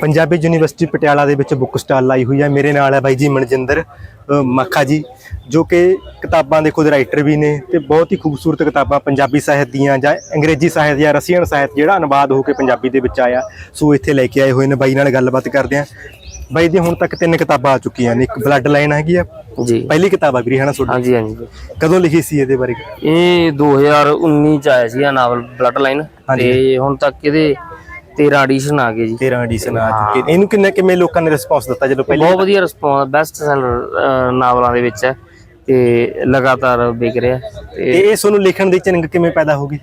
Punjabi university Patiala ਦੇ ਵਿੱਚ book stall ਲਾਈ ਹੋਈ ਹੈ। ਮੇਰੇ ਨਾਲ ਹੈ ਬਾਈ ਜੀ ਮਨਜਿੰਦਰ ਮੱਖਾ ਜੀ ਜੋ ਕਿ ਕਿਤਾਬਾਂ ਦੇ ਖੁਦ ਰਾਈਟਰ ਵੀ ਨੇ ਤੇ ਬਹੁਤ ਹੀ ਖੂਬਸੂਰਤ ਕਿਤਾਬਾਂ ਪੰਜਾਬੀ ਸਾਹਿਤ ਦੀਆਂ ਜਾਂ ਅੰਗਰੇਜ਼ੀ ਸਾਹਿਤ ਜਾਂ ਰਸੀਅਨ ਸਾਹਿਤ ਜਿਹੜਾ ਅਨੁਵਾਦ ਹੋ ਕੇ ਪੰਜਾਬੀ ਦੇ ਵਿੱਚ ਆਇਆ ਸੋ ਇੱਥੇ ਲੈ ਕੇ ਆਏ ਹੋਏ ਨੇ ਬਾਈ ਨਾਲ ਗੱਲਬਾਤ ਕਰਦੇ ਆਂ ਬਾਈ ਦੀ ਹੁਣ ਤੱਕ ਤਿੰਨ ਕਿਤਾਬਾਂ ਆ ਚੁੱਕੀਆਂ ਨੇ ਇੱਕ ਬਲੱਡ ਲਾਈਨ ਹੈਗੀ ਆ ਜੀ। ਪਹਿਲੀ ਕਿਤਾਬ ਆ ਵੀਰੇ ਹਨਾ ਤੁਹਾਡੀ? ਹਾਂਜੀ ਹਾਂਜੀ। ਕਦੋਂ ਲਿਖੀ ਸੀ ਇਹਦੇ ਬਾਰੇ? ਇਹ 2019 ਚ ਆਇਆ ਸੀ ਇਹ ਨਾਵਲ ਬਲੱਡ ਲਾਈਨ। ਤੇ ਹੁਣ ਤੱਕ ਇਹਦੇ 13 ਐਡੀਸ਼ਨ ਆ ਗਏ ਜੀ। 13 ਐਡੀਸ਼ਨ ਆ ਚੁੱਕੇ ਨੇ। ਇਹਨੂੰ ਕਿੰਨੇ ਕਿਵੇਂ ਲੋਕਾਂ ਨੇ ਰਿਸਪੌਂਸ ਦਿੱਤਾ ਜਦੋਂ ਪਹਿਲੀ ਬਹੁਤ ਵਧੀਆ ਰਿਸਪੌਂਸ ਬੈਸਟ ਸੈਲਰ ਨਾਵਲਾਂ ਦੇ ਵਿੱਚ ਹੈ ਤੇ ਲਗਾਤਾਰ ਵਿਕ ਰਿਹਾ ਤੇ ਤੇ ਇਹ ਤੁਹਾਨੂੰ ਲਿਖਣ ਦੀ ਚਿੰਗ ਕਿਵੇਂ ਪੈਦਾ ਹੋ ਗਈ?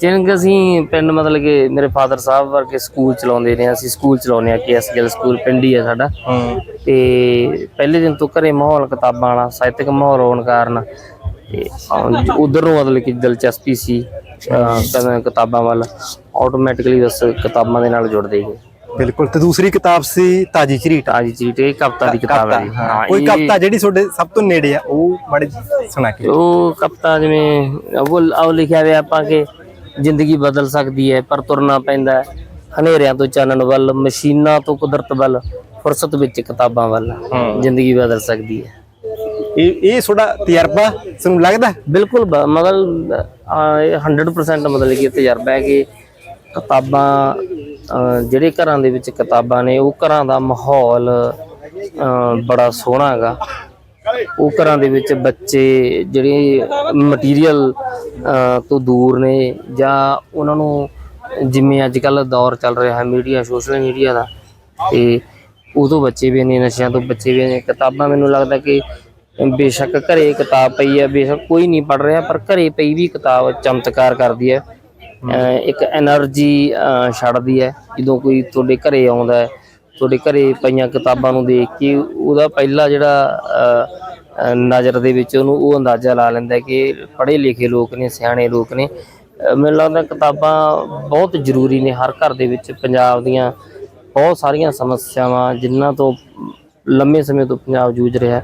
ਜਿੰਗ ਅਸੀਂ ਪਿੰਡ ਮਤਲਬ ਕਿ ਮੇਰੇ ਫਾਦਰ ਸਾਹਿਬ ਵਰਗੇ ਸਕੂਲ ਚਲਾਉਂਦੇ ਨੇ ਅਸੀਂ ਸਕੂਲ ਚਲਾਉਂਦੇ ਆ ਕੇਐਸ ਗਿੱਲ ਸਕੂਲ ਪਿੰਡ ਹੀ ਹੈ ਸਾਡਾ। ਤੇ ਪਹਿਲੇ ਦਿਨ ਤੋਂ ਘਰੇ ਮਾਹੌਲ ਕਿਤਾਬਾਂ ਵਾਲਾ ਸਾਹਿਤਕ ਮਾਹੌਲ ਹੋਣ ਕਾਰਨ ਤੇ ਉਧਰ ਨੂੰ ਮਤਲਬ ਕਿ ਦਿਲਚਸਪੀ ਸੀ। ਕਿਤਾਬਾਂ ਵੱਲ ਆਟੋਮੈਟਿਕਲੀ ਬਸ ਕਿਤਾਬਾਂ ਦੇ ਨਾਲ ਜੁੜਦੇ ਗਏ ਬਿਲਕੁਲ ਤੇ ਦੂਸਰੀ ਕਿਤਾਬ ਸੀ ਤਾਜੀ ਝਰੀਟ। ਤਾਜੀ ਚੀਟ ਇਹ ਕਵਿਤਾ ਦੀ ਕਿਤਾਬ ਹੈ ਹਾਂ। ਕੋਈ ਕਵਿਤਾ ਜਿਹੜੀ ਤੁਹਾਡੇ ਸਭ ਤੋਂ ਨੇੜੇ ਆ ਉਹ ਮਾੜੇ ਸੁਣਾ ਕੇ ਉਹ ਕਵਿਤਾ ਜਿਵੇਂ ਉਹ ਲਿਖਿਆ ਹੋਇਆ ਆਪਾਂ ਕਿ ਜ਼ਿੰਦਗੀ ਬਦਲ ਸਕਦੀ ਹੈ ਪਰ ਤੁਰਨਾ ਪੈਂਦਾ ਹੈ। ਹਨੇਰਿਆਂ ਤੋਂ ਚਾਨਣ ਵੱਲ ਮਸ਼ੀਨਾਂ ਤੋਂ ਕੁਦਰਤ ਵੱਲ ਫੁਰਸਤ ਵਿੱਚ ਕਿਤਾਬਾਂ ਵੱਲ ਜ਼ਿੰਦਗੀ ਬਦਲ ਸਕਦੀ ਹੈ। ਇਹ ਇਹ ਤੁਹਾਡਾ ਤਜਰਬਾ ਤੁਹਾਨੂੰ ਲੱਗਦਾ? ਬਿਲਕੁਲ ਇਹ 100% ਮਤਲਬ ਕਿ ਤਜਰਬਾ ਹੈ ਕਿ ਕਿਤਾਬਾਂ ਜਿਹੜੇ ਘਰਾਂ ਦੇ ਵਿੱਚ ਕਿਤਾਬਾਂ ਨੇ, ਉਹ ਘਰਾਂ ਦਾ ਮਾਹੌਲ ਬੜਾ ਸੋਹਣਾ ਹੈਗਾ। ਉਹ ਘਰਾਂ ਦੇ ਵਿੱਚ ਬੱਚੇ ਜਿਹੜੇ ਮਟੀਰੀਅਲ ਤੋਂ ਦੂਰ ਨੇ ਜਾਂ ਉਹਨਾਂ ਨੂੰ ਜਿਵੇਂ ਅੱਜ ਕੱਲ ਦੌਰ ਚੱਲ ਰਿਹਾ ਹੈ ਮੀਡੀਆ, ਸੋਸ਼ਲ ਮੀਡੀਆ ਦਾ, ਤੇ ਉਦੋਂ ਬੱਚੇ ਵੀ ਨੇ ਨਸ਼ਿਆਂ ਤੋਂ ਬੱਚੇ ਵੀ ਨੇ। ਕਿਤਾਬਾਂ ਮੈਨੂੰ ਲੱਗਦਾ ਕਿ ਬੇਸ਼ੱਕ ਘਰੇ ਕਿਤਾਬ ਪਈ ਹੈ, ਬੇਸ਼ੱਕ ਕੋਈ ਨਹੀਂ ਪੜ ਰਿਹਾ, ਪਰ ਘਰੇ ਪਈ ਵੀ ਕਿਤਾਬ ਚਮਤਕਾਰ ਕਰਦੀ ਹੈ। ਇੱਕ એનર્ਜੀ ਛੱਡਦੀ ਹੈ, ਜਦੋਂ ਕੋਈ ਤੁਹਾਡੇ ਘਰੇ ਆਉਂਦਾ ਹੈ, ਤੁਹਾਡੇ ਘਰੇ ਪਈਆਂ ਕਿਤਾਬਾਂ ਨੂੰ ਦੇਖ ਕੇ ਉਹਦਾ ਪਹਿਲਾ ਜਿਹੜਾ ਨਜ਼ਰ ਦੇ ਵਿੱਚ ਉਹਨੂੰ ਉਹ ਅੰਦਾਜ਼ਾ ਲਾ ਲੈਂਦਾ ਕਿ ਪੜ੍ਹੇ ਲਿਖੇ ਲੋਕ ਨੇ, ਸਿਆਣੇ ਲੋਕ ਨੇ। ਮੈਨੂੰ ਲੱਗਦਾ ਕਿਤਾਬਾਂ ਬਹੁਤ ਜ਼ਰੂਰੀ ਨੇ ਹਰ ਘਰ ਦੇ ਵਿੱਚ, ਪੰਜਾਬ ਦੀਆਂ ਬਹੁਤ ਸਾਰੀਆਂ ਸਮੱਸਿਆਵਾਂ ਜਿਨ੍ਹਾਂ ਤੋਂ ਲੰਮੇ ਸਮੇਂ ਤੋਂ ਪੰਜਾਬ ਜੂਝ ਰਿਹਾ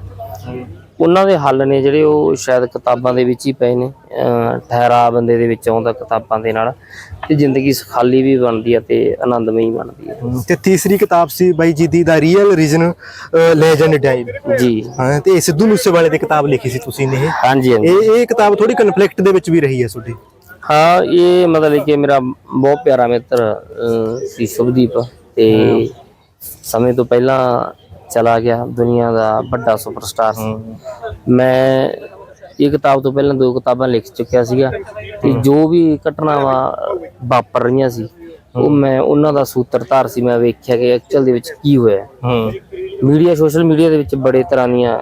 ਉਹਨਾਂ ਦੇ ਹੱਲ ਨੇ ਜਿਹੜੇ ਉਹ ਸ਼ਾਇਦ ਕਿਤਾਬਾਂ ਦੇ ਵਿੱਚ ਹੀ ਪਏ ਨੇ ਠਹਿਰਾ ਬੰਦੇ ਦੇ ਵਿੱਚ ਆਉਂਦਾ ਕਿਤਾਬਾਂ ਦੇ ਨਾਲ ਤੇ ਜ਼ਿੰਦਗੀ ਸੁਖਾਲੀ ਵੀ ਬਣਦੀ ਹੈ ਤੇ ਆਨੰਦਮਈ ਬਣਦੀ ਹੈ ਤੇ ਤੀਸਰੀ ਕਿਤਾਬ ਸੀ ਬਾਈ ਜੀ ਦੀ ਦਾ ਰੀਅਲ ਰੀਜਨ ਲੈਜੈਂਡ ਡਾਈਨ ਜੀ। ਹਾਂ ਤੇ ਸਿੱਧੂ ਮੂਸੇਵਾਲੇ ਦੀ ਕਿਤਾਬ ਲਿਖੀ ਸੀ ਤੁਸੀਂ ਨੇ ਇਹ। ਹਾਂਜੀ ਹਾਂਜੀ। ਇਹ ਇਹ ਕਿਤਾਬ ਥੋੜੀ ਕਨਫਲਿਕਟ ਦੇ ਵਿੱਚ ਵੀ ਰਹੀ ਹੈ ਤੁਹਾਡੀ। ਹਾਂ ਇਹ ਮਤਲਬ ਕਿ ਮੇਰਾ ਬਹੁਤ ਪਿਆਰਾ ਮਿੱਤਰ ਸੀ ਸ਼ੁਭਦੀਪ ਤੇ ਸਮੇਂ ਤੋਂ ਪਹਿਲਾਂ ਚਲਾ ਗਿਆ ਦੁਨੀਆ ਦਾ ਵੱਡਾ ਸੁਪਰਸਟਾਰ ਸੀ ਮੈਂ ਇਹ ਕਿਤਾਬ ਤੋਂ ਪਹਿਲਾਂ ਦੋ ਕਿਤਾਬਾਂ ਲਿਖ ਚੁੱਕਿਆ ਸੀਗਾ ਤੇ ਜੋ ਵੀ ਘਟਨਾਵਾਂ ਵਾਪਰ ਰਹੀਆਂ ਸੀ ਉਹ ਮੈਂ ਉਹਨਾਂ ਦਾ ਸੂਤਰਧਾਰ ਸੀ ਮੈਂ ਵੇਖਿਆ ਕਿ ਐਕਚੁਅਲ ਦੇ ਵਿੱਚ ਕੀ ਹੋਇਆ। ਹੂੰ। ਮੀਡੀਆ ਸੋਸ਼ਲ ਮੀਡੀਆ ਦੇ ਵਿੱਚ ਬੜੇ ਤਰ੍ਹਾਂ ਦੀਆਂ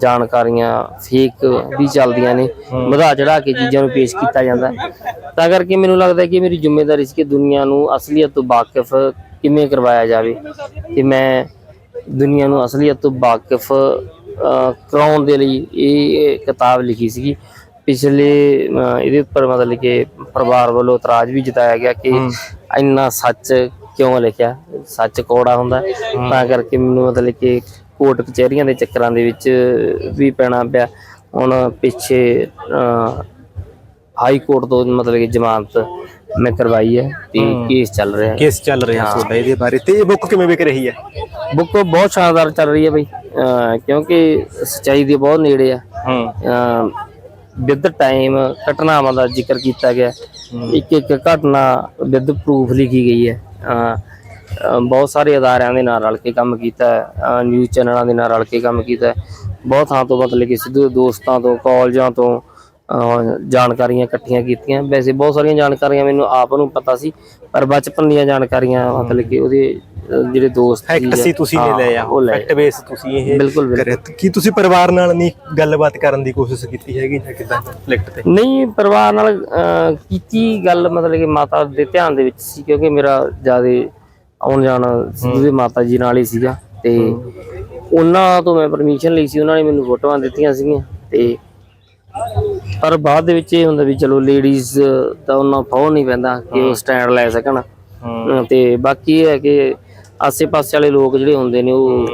ਜਾਣਕਾਰੀਆਂ ਫੇਕ ਵੀ ਚੱਲਦੀਆਂ ਨੇ ਵਧਾ ਚੜਾ ਕੇ ਚੀਜ਼ਾਂ ਨੂੰ ਪੇਸ਼ ਕੀਤਾ ਜਾਂਦਾ। ਤਾਂ ਕਰਕੇ ਮੈਨੂੰ ਲੱਗਦਾ ਹੈ ਕਿ ਮੇਰੀ ਜ਼ਿੰਮੇਵਾਰੀ ਸੀ ਕਿ ਦੁਨੀਆ ਨੂੰ ਅਸਲੀਅਤ ਤੋਂ ਵਾਕਿਫ ਕਿਵੇਂ ਕਰਵਾਇਆ ਜਾਵੇ ਕਿ ਮੈਂ ਦੁਨੀਆ ਨੂੰ ਅਸਲੀਅਤ ਤੋਂ ਵਾਕਿਫ ਕਰਾਉਣ ਦੇ ਲਈ ਇਹ ਕਿਤਾਬ ਲਿਖੀ ਸੀਗੀ। ਪਿਛਲੇ ਇਹਦੇ ਉੱਪਰ ਮਤਲਬ ਕਿ ਪਰਿਵਾਰ ਵੱਲੋਂ ਇਤਰਾਜ਼ ਵੀ ਜਤਾਇਆ ਗਿਆ ਕਿ ਇੰਨਾ ਸੱਚ ਕਿਉਂ ਲਿਖਿਆ? ਸੱਚ ਕੋੜਾ ਹੁੰਦਾ। ਤਾਂ ਕਰਕੇ ਮੈਨੂੰ ਮਤਲਬ ਕਿ ਕੋਰਟ ਕਚਹਿਰੀਆਂ ਦੇ ਚੱਕਰਾਂ ਦੇ ਵਿੱਚ ਵੀ ਪੈਣਾ ਪਿਆ। ਹੁਣ ਪਿੱਛੇ ਹਾਈ ਕੋਰਟ ਤੋਂ ਮਤਲਬ ਕਿ ਜ਼ਮਾਨਤ ਮੈਂ ਕਰਵਾਈ ਹੈ ਤੇ ਕੇਸ ਚੱਲ ਰਿਹਾ ਹੈ। ਕੇਸ ਚੱਲ ਰਿਹਾ ਤੁਹਾਡਾ ਇਹਦੇ ਬਾਰੇ ਤੇ ਇਹ ਬੁੱਕ ਕਿਵੇਂ ਵਿਕ ਰਹੀ ਹੈ? ਬੁੱਕ ਬਹੁਤ ਸ਼ਾਨਦਾਰ ਚੱਲ ਰਹੀ ਹੈ ਬਈ। ਕਿਉਂਕਿ ਸੱਚਾਈ ਦੇ ਬਹੁਤ ਨੇੜੇ ਆ। ਹੂੰ। ਵਿਦ ਟਾਈਮ ਘਟਨਾਵਾਂ ਦਾ ਜ਼ਿਕਰ ਕੀਤਾ ਗਿਆ। ਇੱਕ ਇੱਕ ਘਟਨਾ ਵਿਦ ਪ੍ਰੂਫ ਲਿਖੀ ਗਈ ਹੈ। ਬਹੁਤ ਸਾਰੇ ਅਦਾਰਿਆਂ ਦੇ ਨਾਲ ਰਲ ਕੇ ਕੰਮ ਕੀਤਾ ਨਿਊਜ਼ ਚੈਨਲਾਂ ਦੇ ਨਾਲ ਰਲ ਕੇ ਕੰਮ ਕੀਤਾ ਬਹੁਤ ਥਾਂ ਤੋਂ ਮਤਲਬ ਕਿ ਸਿੱਧੂ ਦੋਸਤਾਂ ਤੋਂ ਕਾਲਜਾਂ ਤੋਂ ਜਾਣਕਾਰੀਆਂ ਇਕੱਠੀਆਂ ਕੀਤੀਆਂ। ਵੈਸੇ ਬਹੁਤ ਸਾਰੀਆਂ ਜਾਣਕਾਰੀਆਂ ਮੈਨੂੰ ਆਪ ਨੂੰ ਪਤਾ ਸੀ ਪਰ ਬਚਪਨ ਦੀਆਂ ਜਾਣਕਾਰੀਆਂ ਮਤਲਬ ਕਿ ਉਹਦੇ ਜਿਹੜੇ ਦੋਸਤ ਫੈਕਟ ਸੀ ਤੁਸੀਂ ਨੇ ਲਿਆ ਉਹ ਫੈਕਟ ਬੇਸ ਤੁਸੀਂ ਇਹ ਬਿਲਕੁਲ ਕੀ ਤੁਸੀਂ ਪਰਿਵਾਰ ਨਾਲ ਨਹੀਂ ਗੱਲਬਾਤ ਕਰਨ ਦੀ ਕੋਸ਼ਿਸ਼ ਕੀਤੀ ਹੈਗੀ ਜਾਂ ਕਿਦਾਂ? ਕਨਫਲਿਕਟ ਤੇ। ਨਹੀਂ ਪਰਿਵਾਰ ਨਾਲ ਕੀਤੀ ਗੱਲ ਮਤਲਬ ਕਿ ਮਾਤਾ ਦੇ ਧਿਆਨ ਦੇ ਵਿੱਚ ਸੀ ਕਿਉਂਕਿ ਮੇਰਾ ਜ਼ਿਆਦਾ ਆਉਣ ਜਾਣਾ ਸਿੱਧੂ ਦੇ ਮਾਤਾ ਜੀ ਨਾਲ ਹੀ ਸੀਗਾ। ਤੇ ਉਹਨਾਂ ਤੋਂ ਮੈਂ ਪਰਮਿਸ਼ਨ ਲਈ ਸੀ ਉਹਨਾਂ ਨੇ ਮੈਨੂੰ ਫੋਟੋਆਂ ਦਿੱਤੀਆਂ ਸੀਗੀਆਂ। ਤੇ ਪਰ ਬਾਅਦ ਦੇ ਵਿੱਚ ਇਹ ਹੁੰਦਾ ਵੀ ਚਲੋ ਲੇਡੀਜ਼ ਤਾਂ ਉਹਨਾਂ ਫਾਉ ਨਹੀਂ ਪੈਂਦਾ ਕਿ ਉਹ ਸਟੈਂਡ ਲੈ ਸਕਣ। ਤੇ ਬਾਕੀ ਇਹ ਹੈ ਕਿ ਆਸੇ-ਪਾਸੇ ਵਾਲੇ ਲੋਕ ਜਿਹੜੇ ਹੁੰਦੇ ਨੇ ਉਹ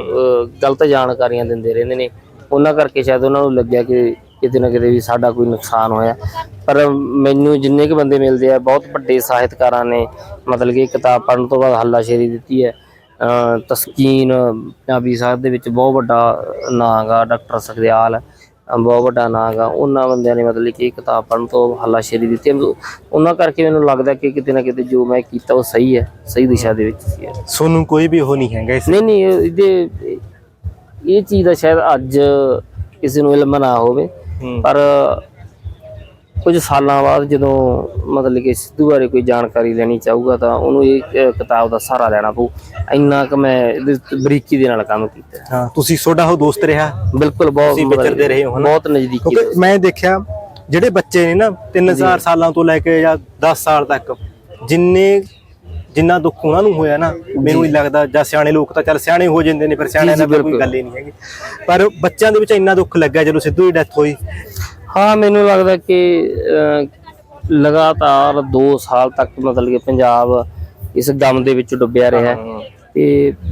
ਗਲਤ ਜਾਣਕਾਰੀਆਂ ਦਿੰਦੇ ਰਹਿੰਦੇ ਨੇ। ਉਹਨਾਂ ਕਰਕੇ ਸ਼ਾਇਦ ਉਹਨਾਂ ਨੂੰ ਲੱਗਿਆ ਕਿ ਕਿਤੇ ਨਾ ਕਿਤੇ ਵੀ ਸਾਡਾ ਕੋਈ ਨੁਕਸਾਨ ਹੋਇਆ। ਪਰ ਮੈਨੂੰ ਜਿੰਨੇ ਕੁ ਬੰਦੇ ਮਿਲਦੇ ਆ ਬਹੁਤ ਵੱਡੇ ਸਾਹਿਤਕਾਰਾਂ ਨੇ ਮਤਲਬ ਕਿ ਕਿਤਾਬ ਪੜ੍ਹਨ ਤੋਂ ਬਾਅਦ ਹੱਲਾਸ਼ੇਰੀ ਦਿੱਤੀ ਹੈ। ਤਸਕੀਨ ਪੰਜਾਬੀ ਸਾਹਿਤ ਦੇ ਵਿੱਚ ਬਹੁਤ ਵੱਡਾ ਨਾਂ ਗਾ ਡਾਕਟਰ ਸਖਦਿਆਲ। ਬਹੁਤ ਵੱਡਾ ਨਾਂ ਗਾ ਉਹਨਾਂ ਬੰਦਿਆਂ ਨੇ ਮਤਲਬ ਕਿ ਕਿਤਾਬ ਪੜ੍ਹਨ ਤੋਂ ਹੱਲਾਸ਼ੇਰੀ ਦਿੱਤੀ। ਉਹਨਾਂ ਕਰਕੇ ਮੈਨੂੰ ਲੱਗਦਾ ਕਿ ਕਿਤੇ ਨਾ ਕਿਤੇ ਜੋ ਮੈਂ ਕੀਤਾ ਉਹ ਸਹੀ ਹੈ ਸਹੀ ਦਿਸ਼ਾ ਦੇ ਵਿੱਚ ਸੀ ਸੋਨੂੰ ਕੋਈ ਵੀ ਉਹ ਨਹੀਂ ਹੈਗਾ ਇਸ ਨਹੀਂ ਨਹੀਂ ਇਹ- ਇਹਦੇ ਇਹ ਚੀਜ਼ ਦਾ ਸ਼ਾਇਦ ਅੱਜ ਕਿਸੇ ਨੂੰ ਇਲਮ ਨਾ ਹੋਵੇ। ਪਰ ਕੁਝ ਸਾਲਾਂ ਬਾਅਦ ਜਦੋਂ ਮਤਲਬ ਕਿ ਸਿੱਧੂ ਬਾਰੇ ਕੋਈ ਜਾਣਕਾਰੀ ਲੈਣੀ ਚਾਹੂਗਾ ਤਾਂ ਉਹਨੂੰ ਇਹ ਕਿਤਾਬ ਦਾ ਸਹਾਰਾ ਲੈਣਾ ਪਊ। ਇੰਨਾ ਕਿ ਮੈਂ ਬਰੀਕੀ ਦੇ ਨਾਲ ਕੰਮ ਕੀਤਾ ਹੈ। ਤੁਸੀਂ ਤੁਹਾਡਾ ਉਹ ਦੋਸਤ ਰਿਹਾ? ਬਿਲਕੁਲ ਬਹੁਤ ਵਿਚਰਦੇ ਰਹੇ ਹੋ? ਬਹੁਤ ਨਜ਼ਦੀਕੀ ਕਿਉਂਕਿ ਮੈਂ ਦੇਖਿਆ ਜਿਹੜੇ ਬੱਚੇ ਨੇ ਨਾ 3000 ਸਾਲਾਂ ਤੋਂ ਲੈ ਕੇ ਜਾਂ 10 ਸਾਲ ਤੱਕ ਜਿੰਨੇ ਜਿੰਨਾ ਦੁੱਖ ਉਹਨਾਂ ਨੂੰ ਹੋਇਆ ਨਾ ਮੈਨੂੰ ਨਹੀਂ ਲੱਗਦਾ ਜਾਂ ਸਿਆਣੇ ਲੋਕ ਤਾਂ ਚੱਲ ਸਿਆਣੇ ਹੋ ਜਾਂਦੇ ਨੇ ਫਿਰ ਸਿਆਣਿਆਂ ਨਾਲ ਕੋਈ ਗੱਲ ਹੀ ਨਹੀਂ ਹੈਗੀ। ਪਰ ਬੱਚਿਆਂ ਦੇ ਵਿੱਚ ਇੰਨਾ ਦੁੱਖ ਲੱਗਾ ਜਦੋਂ ਸਿੱਧੂ ਦੀ ਡੈਥ ਹੋਈ। ਹਾਂ ਮੈਨੂੰ ਲੱਗਦਾ ਕਿ ਲਗਾਤਾਰ 2 ਸਾਲ ਤੱਕ ਮਤਲਬ ਕਿ ਪੰਜਾਬ ਇਸ ਗਮ ਦੇ ਵਿੱਚ ਡੁੱਬਿਆ ਰਿਹਾ ਤੇ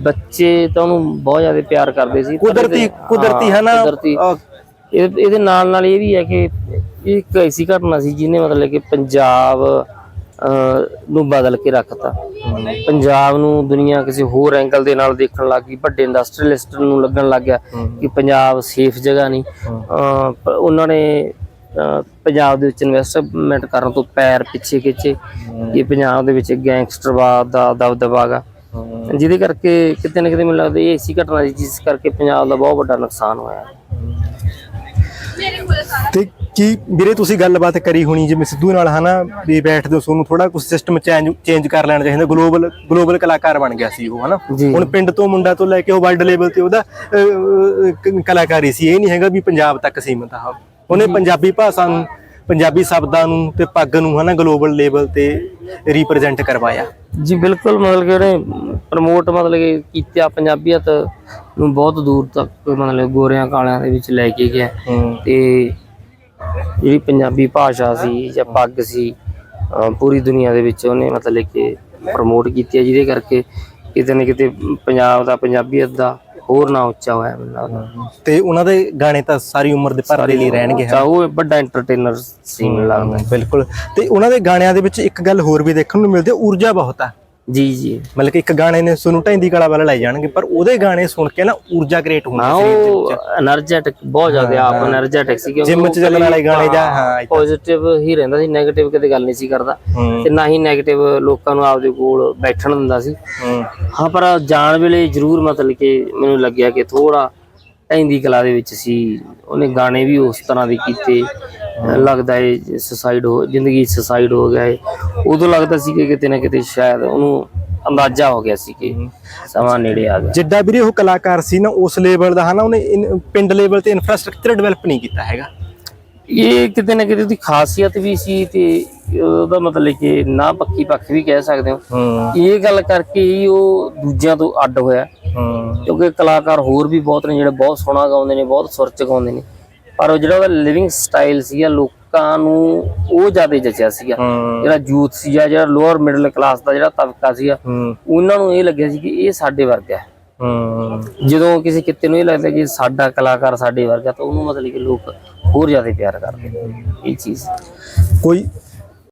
ਬੱਚੇ ਤਾਂ ਉਹਨੂੰ ਬਹੁਤ ਜ਼ਿਆਦਾ ਪਿਆਰ ਕਰਦੇ ਸੀ। ਕੁਦਰਤੀ ਕੁਦਰਤੀ ਹਾਂ, ਨਾ? ਕੁਦਰਤੀ। ਇਹਦੇ ਨਾਲ ਨਾਲ ਇਹ ਵੀ ਹੈ ਕਿ ਇਹ ਇੱਕ ਐਸੀ ਘਟਨਾ ਸੀ ਜਿਹਨੇ ਮਤਲਬ ਕਿ ਪੰਜਾਬ ਨੂੰ ਬਦਲ ਕੇ ਰੱਖਤਾ। ਪੰਜਾਬ ਨੂੰ ਦੁਨੀਆ ਕਿਸੇ ਹੋਰ ਐਂਗਲ ਦੇ ਨਾਲ ਦੇਖਣ ਲੱਗ ਗਈ ਵੱਡੇ ਇੰਡਸਟਰੀਅਲਿਸਟ ਨੂੰ ਲੱਗਣ ਲੱਗ ਗਿਆ ਕਿ ਪੰਜਾਬ ਸੇਫ ਜਗ੍ਹਾ ਨਹੀਂ। ਉਹਨਾਂ ਨੇ ਪੰਜਾਬ ਦੇ ਵਿੱਚ ਇਨਵੈਸਟਮੈਂਟ ਕਰਨ ਤੋਂ ਪੈਰ ਪਿੱਛੇ ਖਿੱਚੇ ਕਿ ਪੰਜਾਬ ਦੇ ਵਿੱਚ ਗੈਂਗਸਟਰਵਾਦ ਦਾ ਦਬਦਬਾ ਗਾ ਜਿਹਦੇ ਕਰਕੇ ਕਿਤੇ ਨਾ ਕਿਤੇ ਮੈਨੂੰ ਲੱਗਦਾ ਇਹ ਐਸੀ ਘਟਨਾ ਜਿਸ ਕਰਕੇ ਪੰਜਾਬ ਦਾ ਬਹੁਤ ਵੱਡਾ ਨੁਕਸਾਨ ਹੋਇਆ। ਤੇ ਕੀ ਵੀਰੇ ਤੁਸੀਂ ਗੱਲਬਾਤ ਕਰੀ ਹੋਣੀ ਜਿਵੇਂ ਸਿੱਧੂ ਨਾਲ ਹਨਾ ਵੀ ਬੈਠਦੇ ਹੋ ਤੁਹਾਨੂੰ ਥੋੜਾ ਕੁਝ ਸਿਸਟਮ ਚੇਂਜ ਚੇਂਜ ਕਰ ਲੈਣਾ ਚਾਹੀਦਾ ਗਲੋਬਲ ਗਲੋਬਲ ਕਲਾਕਾਰ ਬਣ ਗਿਆ ਸੀ ਉਹ ਹਨਾ। ਹੁਣ ਪਿੰਡ ਤੋਂ ਮੁੰਡਾ ਤੋਂ ਲੈ ਕੇ ਉਹ ਵਰਲਡ ਲੈਵਲ ਤੇ ਉਹਦਾ ਕਲਾਕਾਰੀ ਸੀ। ਇਹ ਨਹੀਂ ਹੈਗਾ ਵੀ ਪੰਜਾਬ ਤੱਕ ਸੀਮਤ ਆ ਉਹਨੇ ਪੰਜਾਬੀ ਭਾਸ਼ਾ ਨੂੰ ਪੰਜਾਬੀ ਸ਼ਬਦਾਂ ਨੂੰ ਤੇ ਪੱਗ ਨੂੰ ਹਨਾ ਗਲੋਬਲ ਲੈਵਲ ਤੇ ਰਿਪਰੈਜ਼ੈਂਟ ਕਰਵਾਇਆ। ਜੀ ਬਿਲਕੁਲ ਮਤਲਬ ਕਿ ਉਹਨੇ ਪ੍ਰਮੋਟ ਮਤਲਬ ਕਿ ਕੀਤਾ ਪੰਜਾਬੀਅਤ ਨੂੰ ਬਹੁਤ ਦੂਰ ਤੱਕ ਮਤਲਬ ਗੋਰਿਆਂ ਕਾਲਿਆਂ ਦੇ ਵਿੱਚ ਲੈ ਕੇ ਗਿਆ। ਤੇ ਜਿਹੜੀ ਪੰਜਾਬੀ ਭਾਸ਼ਾ ਸੀ ਜਾਂ ਪੱਗ ਸੀ ਪੂਰੀ ਦੁਨੀਆ ਦੇ ਵਿੱਚ ਉਹਨੇ ਮਤਲਬ ਕਿ ਪ੍ਰਮੋਟ ਕੀਤੀ ਹੈ ਜਿਹਦੇ ਕਰਕੇ ਕਿਤੇ ਨਾ ਕਿਤੇ ਪੰਜਾਬ ਦਾ ਪੰਜਾਬੀਅਤ ਦਾ ਹੋਰ ਨਾ ਉੱਚਾ ਹੋਇਆ ਮੈਨੂੰ ਲੱਗਦਾ। ਤੇ ਉਹਨਾਂ ਦੇ ਗਾਣੇ ਤਾਂ ਸਾਰੀ ਉਮਰ ਦੇ ਭਰਦੇ ਲਈ ਰਹਿਣਗੇ ਤਾਂ ਉਹ ਵੱਡਾ ਐਂਟਰਟੇਨਰ ਸੀ ਮੈਨੂੰ ਲੱਗਦਾ। ਬਿਲਕੁਲ। ਤੇ ਉਹਨਾਂ ਦੇ ਗਾਣਿਆਂ ਦੇ ਵਿੱਚ ਇੱਕ ਗੱਲ ਹੋਰ ਵੀ ਦੇਖਣ ਨੂੰ ਮਿਲਦੀ ਹੈ ਊਰਜਾ ਬਹੁਤ ਆ ਜੀ ਜੀ। ਮਤਲਬ ਕਿ ਇੱਕ ਗਾਣੇ ਨੇ ਤੁਹਾਨੂੰ ਢੈਂਦੀ ਕਲਾ ਵੱਲ ਲੈ ਜਾਣਗੇ ਪਰ ਉਹਦੇ ਗਾਣੇ ਸੁਣ ਕੇ ਨਾ ਊਰਜਾ ਕ੍ਰੀਏਟ ਹੁੰਦੀ ਹੈ ਸਰੀਰ ਦੇ ਵਿੱਚ। ਬਹੁਤ ਜ਼ਿਆਦਾ ਆਪ એનર્ਜੈਟਿਕ ਸੀ ਕਿਉਂਕਿ ਜਿਮ ਚ ਚੱਲਣ ਵਾਲੇ ਗਾਣੇ ਜਾਂ ਹਾਂ ਪੋਜ਼ਿਟਿਵ ਹੀ ਰਹਿੰਦਾ ਸੀ 네ਗੇਟਿਵ ਕਦੇ ਗੱਲ ਨਹੀਂ ਸੀ ਕਰਦਾ। ਤੇ ਨਾ ਹੀ 네ਗੇਟਿਵ ਲੋਕਾਂ ਨੂੰ ਆਪਦੇ ਕੋਲ ਬੈਠਣ ਦਿੰਦਾ ਸੀ। ਹਾਂ। ਪਰ ਜਾਣ ਵੇਲੇ ਜ਼ਰੂਰ ਮਤਲਬ ਕਿ ਮੈਨੂੰ ਲੱਗਿਆ ਕਿ ਥੋੜਾ ਟੈਂਦੀ ਕਲਾ ਦੇ ਵਿੱਚ ਸੀ। ਉਹਨੇ ਗਾਣੇ ਵੀ ਉਸ ਤਰ੍ਹਾਂ ਦੇ ਕੀਤੇ। ਲੱਗਦਾ ਹੈ ਸੁਸਾਈਡ ਹੋ ਜ਼ਿੰਦਗੀ ਸੁਸਾਈਡ ਹੋ ਗਿਆ ਹੈ ਉਦੋਂ ਲੱਗਦਾ ਸੀ ਕਿ ਕਿਤੇ ਨਾ ਕਿਤੇ ਸ਼ਾਇਦ ਉਹਨੂੰ ਅੰਦਾਜ਼ਾ ਹੋ ਗਿਆ ਸੀ ਕਿ ਸਮਾਂ ਨੇੜੇ ਆ ਗਿਆ। ਜਿੱਡਾ ਵੀਰੇ ਉਹ ਕਲਾਕਾਰ ਸੀ ਨਾ ਉਸ ਲੈਵਲ ਦਾ ਹਨਾ ਉਹਨੇ ਪਿੰਡ ਲੈਵਲ ਤੇ ਇਨਫਰਾਸਟ੍ਰਕਚਰ ਡਿਵੈਲਪ ਨਹੀਂ ਕੀਤਾ ਹੈਗਾ। ਇਹ ਕਿਤੇ ਨਾ ਕਿਤੇ ਉਹਦੀ ਖਾਸੀਅਤ ਵੀ ਸੀ ਤੇ ਉਹਦਾ ਮਤਲਬ ਕਿ ਨਾ ਪੱਕੀ ਪੱਖ ਵੀ ਕਹਿ ਸਕਦੇ ਹੋ। ਇਹ ਗੱਲ ਕਰਕੇ ਹੀ ਉਹ ਦੂਜਿਆਂ ਤੋਂ ਅੱਡ ਹੋਇਆ। ਕਿਉਂਕਿ ਕਲਾਕਾਰ ਹੋਰ ਵੀ ਬਹੁਤ ਨੇ ਜਿਹੜੇ ਬਹੁਤ ਸੋਹਣਾ ਗਾਉਂਦੇ ਨੇ ਬਹੁਤ ਸੁਰ ਚ ਗਾਉਂਦੇ ਨੇ। ਪਰ ਉਹ ਜਿਹੜਾ ਉਹਦਾ ਲਿਵਿੰਗ ਸਟਾਈਲ ਸੀਗਾ ਲੋਕਾਂ ਨੂੰ ਉਹ ਜ਼ਿਆਦਾ ਜਚਿਆ ਸੀਗਾ। ਜਿਹੜਾ ਯੂਥ ਸੀਗਾ ਜਿਹੜਾ ਲੋਅਰ ਮਿਡਲ ਕਲਾਸ ਦਾ ਜਿਹੜਾ ਤਬਕਾ ਸੀਗਾ ਉਹਨਾਂ ਨੂੰ ਇਹ ਲੱਗਿਆ ਸੀ ਕਿ ਇਹ ਸਾਡੇ ਵਰਗਾ ਹੈ। ਜਦੋਂ ਕਿਸੇ ਕਿਤੇ ਨੂੰ ਇਹ ਲੱਗਦਾ ਕਿ ਸਾਡਾ ਕਲਾਕਾਰ ਸਾਡੇ ਵਰਗਾ ਤਾਂ ਉਹਨੂੰ ਮਤਲਬ ਕਿ ਲੋਕ ਹੋਰ ਜ਼ਿਆਦਾ ਪਿਆਰ ਕਰਦੇ ਇਹ ਚੀਜ਼। ਕੋਈ